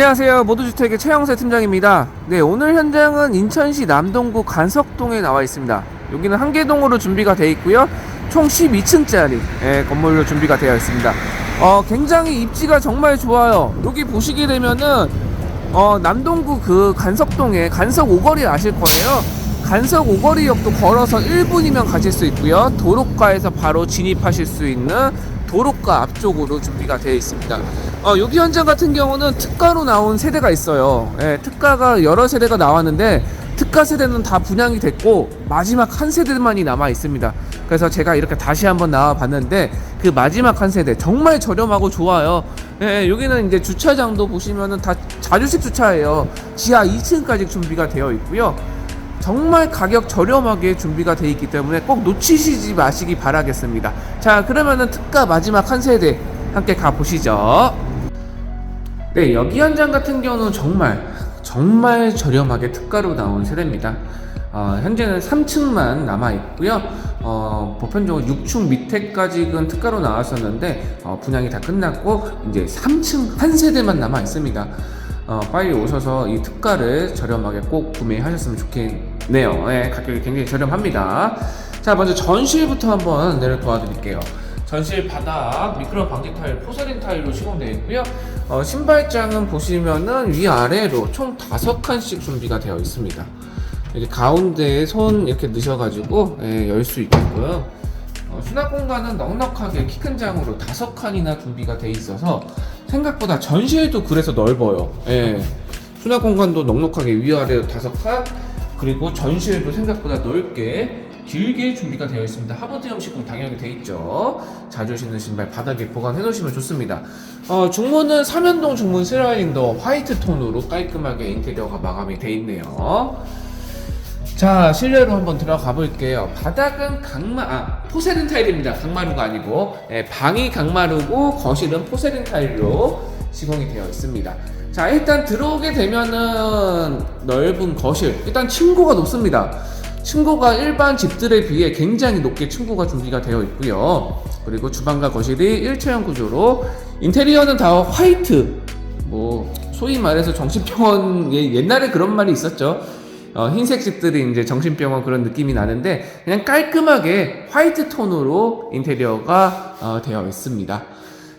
안녕하세요. 모두주택의 최영세 팀장입니다. 네, 오늘 현장은 인천시 남동구 간석동에 나와 있습니다. 여기는 한개동으로 준비가 되어 있고요. 총 12층짜리 건물로 준비가 되어 있습니다. 어, 굉장히 입지가 정말 좋아요. 여기 보시게 되면은 어, 남동구 그 간석동에 간석 오거리 아실 거예요. 간석 오거리역도 걸어서 1분이면 가실 수 있고요. 도로가에서 바로 진입하실 수 있는 도로가 앞쪽으로 준비가 되어 있습니다. 어, 여기 현장 같은 경우는 특가로 나온 세대가 있어요. 예, 특가가 여러 세대가 나왔는데 특가 세대는 다 분양이 됐고 마지막 한 세대만이 남아 있습니다. 그래서 제가 이렇게 다시 한번 나와 봤는데 그 마지막 한 세대 정말 저렴하고 좋아요. 예, 여기는 이제 주차장도 보시면은 다 자주식 주차예요. 지하 2층까지 준비가 되어 있고요. 정말 가격 저렴하게 준비가 되어 있기 때문에 꼭 놓치시지 마시기 바라겠습니다. 자, 그러면은 특가 마지막 한 세대 함께 가보시죠. 네, 여기 현장 같은 경우는 정말 정말 저렴하게 특가로 나온 세대입니다. 어, 현재는 3층만 남아 있고요. 어, 보편적으로 6층 밑에까지는 특가로 나왔었는데 어, 분양이 다 끝났고 이제 3층 한 세대만 남아 있습니다. 어, 빨리 오셔서 이 특가를 저렴하게 꼭 구매하셨으면 좋겠네요. 네, 가격이 굉장히 저렴합니다. 자, 먼저 전실부터 한번 내려 도와드릴게요. 전실 바닥 미끄럼 방지 타일, 포세린 타일로 시공되어 있고요. 어, 신발장은 보시면은 위아래로 총 다섯 칸씩 준비가 되어 있습니다. 이렇게 가운데에 손 이렇게 넣으셔가지고 예, 열수 있게끔 어, 수납 공간은 넉넉하게 키 큰 장으로 다섯 칸이나 준비가 돼 있어서 생각보다 전시회도 그래서 넓어요. 예. 수납 공간도 넉넉하게 위아래로 다섯 칸 그리고 전시회도 생각보다 넓게 길게 준비가 되어 있습니다. 하버드 형식은 당연히 돼 있죠. 자주 신는 신발 바닥에 보관해 놓으시면 좋습니다. 어, 중문은 삼연동 중문 슬라이딩도 화이트 톤으로 깔끔하게 인테리어가 마감이 돼 있네요. 자 실내로 한번 들어가 볼게요 바닥은 강마 아 포세린 타일입니다 강마루가 아니고 예, 방이 강마루고 거실은 포세린 타일로 시공이 되어 있습니다 자 일단 들어오게 되면은 넓은 거실 일단 층고가 높습니다 층고가 일반 집들에 비해 굉장히 높게 층고가 준비가 되어 있고요 그리고 주방과 거실이 일체형 구조로 인테리어는 다 화이트 뭐 소위 말해서 정신병원 예, 옛날에 그런 말이 있었죠 어, 흰색 집들이 이제 정신병원 그런 느낌이 나는데 그냥 깔끔하게 화이트 톤으로 인테리어가 어, 되어 있습니다.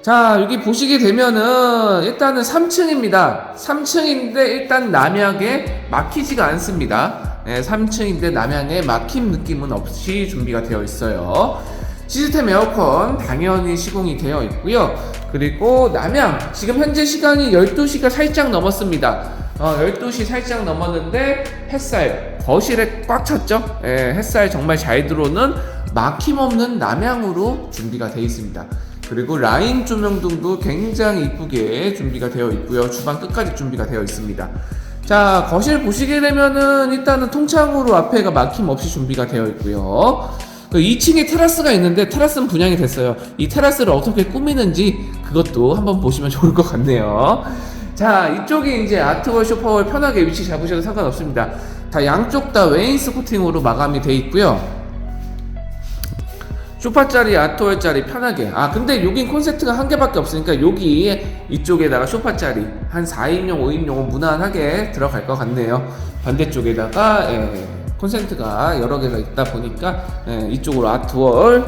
자 여기 보시게 되면은 일단은 3층입니다. 3층인데 일단 남향에 막히지가 않습니다. 네, 3층인데 남향에 막힘 느낌은 없이 준비가 되어 있어요. 시스템 에어컨 당연히 시공이 되어 있고요. 그리고 남향 지금 현재 시간이 12시가 살짝 넘었습니다. 어, 12시 살짝 넘었는데 햇살 거실에 꽉 찼죠? 예, 햇살 정말 잘 들어오는 막힘없는 남향으로 준비가 되어 있습니다. 그리고 라인 조명등도 굉장히 이쁘게 준비가 되어 있고요. 주방 끝까지 준비가 되어 있습니다. 자, 거실 보시게 되면은 일단은 통창으로 앞에가 막힘 없이 준비가 되어 있고요. 그 2층에 테라스가 있는데 테라스는 분양이 됐어요. 이 테라스를 어떻게 꾸미는지 그것도 한번 보시면 좋을 것 같네요. 자, 이쪽이 이제 아트월 쇼파월 편하게 위치 잡으셔도 상관없습니다. 다 양쪽 다 웨인스 코팅으로 마감이 돼 있고요. 쇼파짜리, 아트월짜리 편하게. 아, 근데 여긴 콘센트가 한 개밖에 없으니까 여기 이쪽에다가 쇼파짜리 한 4인용, 5인용은 무난하게 들어갈 것 같네요. 반대쪽에다가 예, 콘센트가 여러 개가 있다 보니까 예, 이쪽으로 아트월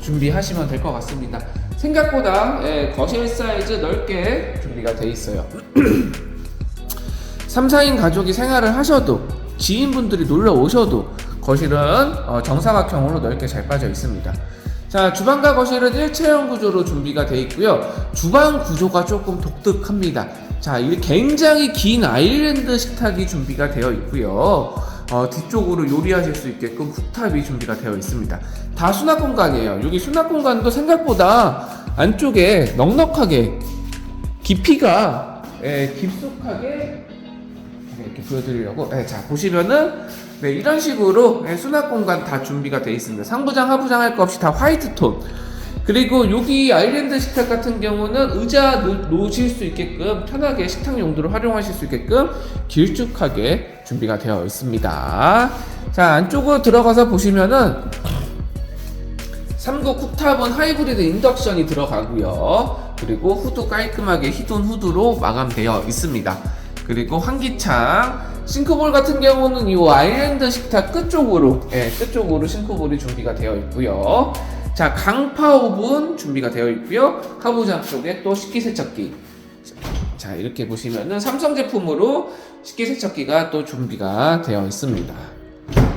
준비하시면 될 것 같습니다. 생각보다 예, 거실 사이즈 넓게 준비가 돼 있어요. 3, 4인 가족이 생활을 하셔도 지인분들이 놀러 오셔도 거실은 어, 정사각형으로 넓게 잘 빠져 있습니다. 자, 주방과 거실은 일체형 구조로 준비가 되어 있고요. 주방 구조가 조금 독특합니다. 자, 이 굉장히 긴 아일랜드 식탁이 준비가 되어 있고요. 어, 뒤쪽으로 요리하실 수 있게끔 쿡탑이 준비가 되어 있습니다. 다 수납 공간이에요. 여기 수납 공간도 생각보다 안쪽에 넉넉하게 깊이가 예, 깊숙하게 이렇게 보여드리려고 네, 자 보시면은 네, 이런 식으로 예, 수납 공간 다 준비가 되어 있습니다. 상부장 하부장 할 거 없이 다 화이트 톤 그리고 여기 아일랜드 식탁 같은 경우는 의자 놓, 놓으실 수 있게끔 편하게 식탁 용도로 활용하실 수 있게끔 길쭉하게 준비가 되어 있습니다. 자 안쪽으로 들어가서 보시면은 3구 쿡탑은 하이브리드 인덕션이 들어가고요. 그리고 후드 깔끔하게 히든 후드로 마감되어 있습니다. 그리고 환기창, 싱크볼 같은 경우는 이 아일랜드 식탁 끝쪽으로, 예, 끝쪽으로 싱크볼이 준비가 되어 있고요. 자, 강파 오븐 준비가 되어 있고요. 하부장 쪽에 또 식기세척기. 자, 이렇게 보시면은 삼성 제품으로 식기세척기가 또 준비가 되어 있습니다.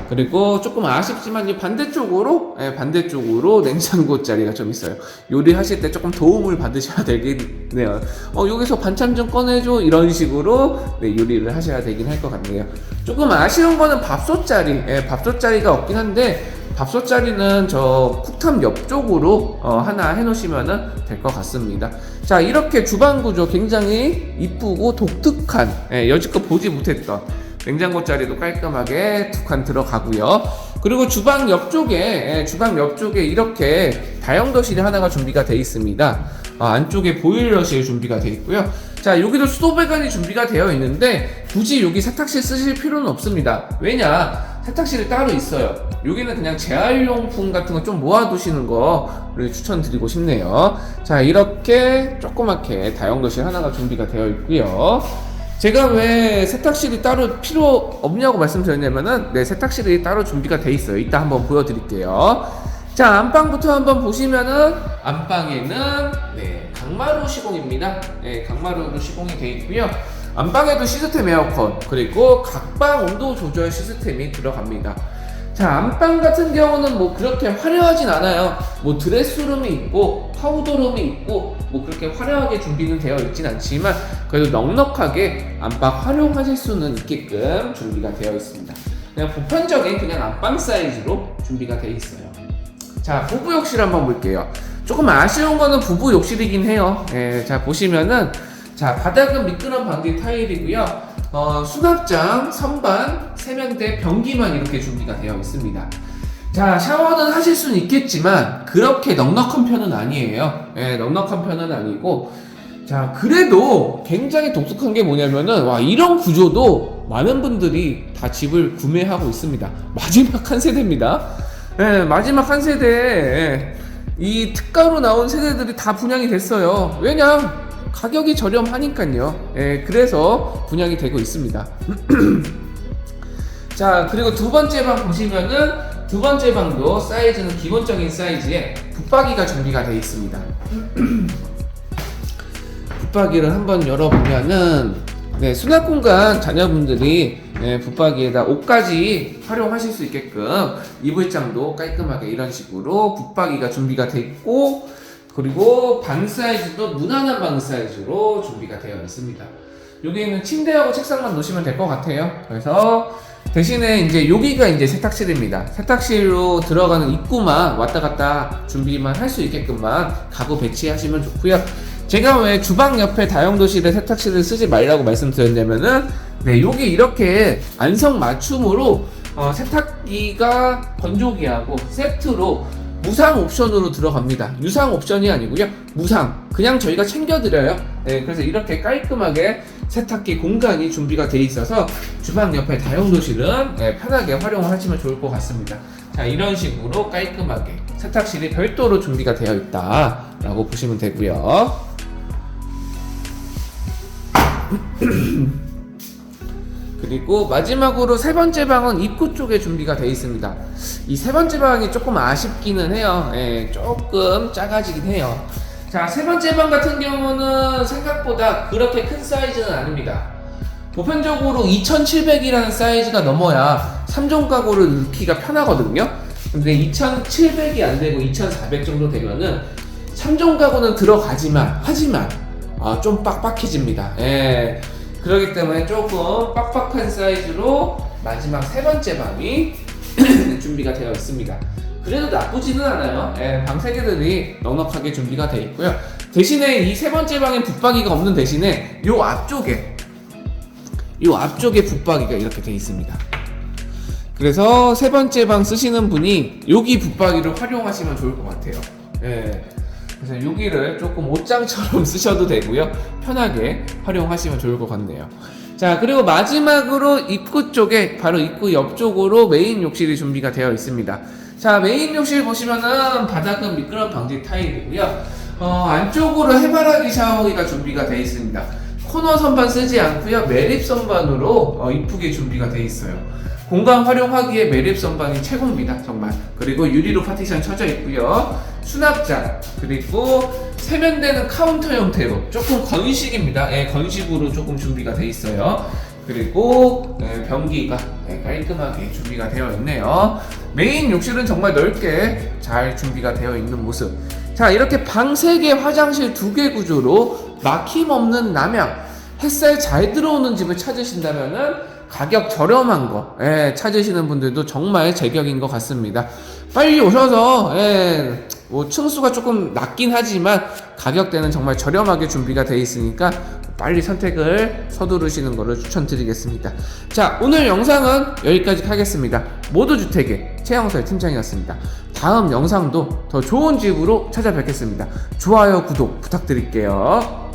그리고 조금 아쉽지만 이 반대쪽으로 예, 반대쪽으로 냉장고 자리가 좀 있어요. 요리하실 때 조금 도움을 받으셔야 되겠네요. 어 여기서 반찬 좀 꺼내줘 이런 식으로 네, 요리를 하셔야 되긴 할 것 같네요. 조금 아쉬운 거는 밥솥 자리, 예, 밥솥 자리가 없긴 한데 밥솥 자리는 저 쿡탑 옆쪽으로 어, 하나 해놓으시면 될 것 같습니다. 자 이렇게 주방 구조 굉장히 이쁘고 독특한 예, 여지껏 보지 못했던 냉장고 자리도 깔끔하게 두 칸 들어가고요. 그리고 주방 옆쪽에 예, 주방 옆쪽에 이렇게 다용도실이 하나가 준비가 되어 있습니다. 아, 안쪽에 보일러실 준비가 되어 있고요. 자 여기도 수도 배관이 준비가 되어 있는데 굳이 여기 세탁실 쓰실 필요는 없습니다. 왜냐 세탁실이 따로 있어요. 여기는 그냥 재활용품 같은 거 좀 모아두시는 거를 추천드리고 싶네요. 자 이렇게 조그맣게 다용도실 하나가 준비가 되어 있고요. 제가 왜 세탁실이 따로 필요 없냐고 말씀드렸냐면은 네 세탁실이 따로 준비가 돼 있어요. 이따 한번 보여드릴게요. 자 안방부터 한번 보시면은 안방에는 네 강마루 시공입니다. 네 강마루로 시공이 돼 있고요. 안방에도 시스템 에어컨 그리고 각방 온도 조절 시스템이 들어갑니다. 자 안방 같은 경우는 뭐 그렇게 화려하진 않아요. 뭐 드레스룸이 있고 파우더룸이 있고 뭐 그렇게 화려하게 준비는 되어 있진 않지만 그래도 넉넉하게 안방 활용하실 수는 있게끔 준비가 되어 있습니다. 그냥 보편적인 그냥 안방 사이즈로 준비가 되어 있어요. 자 부부 욕실 한번 볼게요. 조금 아쉬운 거는 부부 욕실이긴 해요. 예, 자 보시면은 자 바닥은 미끄럼 방지 타일이고요. 어, 수납장, 선반, 세면대, 변기만 이렇게 준비가 되어 있습니다. 자, 샤워는 하실 수는 있겠지만 그렇게 넉넉한 편은 아니에요. 예, 넉넉한 편은 아니고 자, 그래도 굉장히 독특한 게 뭐냐면은 와, 이런 구조도 많은 분들이 다 집을 구매하고 있습니다. 마지막 한 세대입니다. 예, 마지막 한 세대에 예, 이 특가로 나온 세대들이 다 분양이 됐어요. 왜냐? 가격이 저렴하니까요. 예, 그래서 분양이 되고 있습니다. 자, 그리고 두 번째 방 보시면은 두 번째 방도 사이즈는 기본적인 사이즈에 붙박이가 준비가 되어 있습니다. 붙박이를 한번 열어보면은 네, 수납 공간 자녀분들이 네, 붙박이에다 옷까지 활용하실 수 있게끔 이불장도 깔끔하게 이런 식으로 붙박이가 준비가 되어 있고 그리고 방 사이즈도 무난한 방 사이즈로 준비가 되어 있습니다. 여기는 침대하고 책상만 놓으시면 될 것 같아요. 그래서 대신에 이제 여기가 이제 세탁실입니다. 세탁실로 들어가는 입구만 왔다 갔다 준비만 할 수 있게끔만 가구 배치하시면 좋고요. 제가 왜 주방 옆에 다용도실에 세탁실을 쓰지 말라고 말씀드렸냐면은 네 여기 이렇게 안성 맞춤으로 어, 세탁기가 건조기하고 세트로 무상 옵션으로 들어갑니다. 유상 옵션이 아니고요. 무상. 그냥 저희가 챙겨드려요. 네, 그래서 이렇게 깔끔하게 세탁기 공간이 준비가 되어 있어서 주방 옆에 다용도실은 네, 편하게 활용하시면 좋을 것 같습니다. 자, 이런 식으로 깔끔하게 세탁실이 별도로 준비가 되어 있다라고 보시면 되고요. 그리고 마지막으로 세 번째 방은 입구 쪽에 준비가 되어 있습니다. 이 세 번째 방이 조금 아쉽기는 해요. 예, 조금 작아지긴 해요. 자, 세 번째 방 같은 경우는 생각보다 그렇게 큰 사이즈는 아닙니다. 보편적으로 2700이라는 사이즈가 넘어야 3종 가구를 넣기가 편하거든요. 근데 2700이 안 되고 2400 정도 되면은 3종 가구는 들어가지만, 하지만, 아, 좀 빡빡해집니다. 예. 그렇기 때문에 조금 빡빡한 사이즈로 마지막 세 번째 방이 준비가 되어 있습니다. 그래도 나쁘지는 않아요. 예, 방세 개들이 넉넉하게 준비가 되어 있고요. 대신에 이 세 번째 방에 붙박이가 없는 대신에 요 앞쪽에 요 앞쪽에 붙박이가 이렇게 되어 있습니다. 그래서 세 번째 방 쓰시는 분이 여기 붙박이를 활용하시면 좋을 것 같아요. 예. 그래서 여기를 조금 옷장처럼 쓰셔도 되고요. 편하게 활용하시면 좋을 것 같네요. 자, 그리고 마지막으로 입구 쪽에 바로 입구 옆쪽으로 메인 욕실이 준비가 되어 있습니다. 자 메인 욕실 보시면은 바닥은 미끄럼 방지 타일이고요. 어, 안쪽으로 해바라기 샤워기가 준비가 되어 있습니다. 코너 선반 쓰지 않고요 매립 선반으로 어, 이쁘게 준비가 되어 있어요. 공간 활용하기에 매립 선반이 최고입니다 정말. 그리고 유리로 파티션 쳐져 있고요. 수납장 그리고 세면대는 카운터 형태로 조금 건식입니다. 예, 건식으로 조금 준비가 되어 있어요. 그리고 예, 변기가 예, 깔끔하게 준비가 되어 있네요. 메인 욕실은 정말 넓게 잘 준비가 되어 있는 모습. 자 이렇게 방 3개 화장실 2개 구조로 막힘없는 남양 햇살 잘 들어오는 집을 찾으신다면은 가격 저렴한 거 예, 찾으시는 분들도 정말 제격인 것 같습니다. 빨리 오셔서 예, 뭐 층수가 조금 낮긴 하지만 가격대는 정말 저렴하게 준비가 되어 있으니까 빨리 선택을 서두르시는 것을 추천드리겠습니다. 자 오늘 영상은 여기까지 하겠습니다. 모두 주택의 최영설 팀장이었습니다. 다음 영상도 더 좋은 집으로 찾아뵙겠습니다. 좋아요 구독 부탁드릴게요.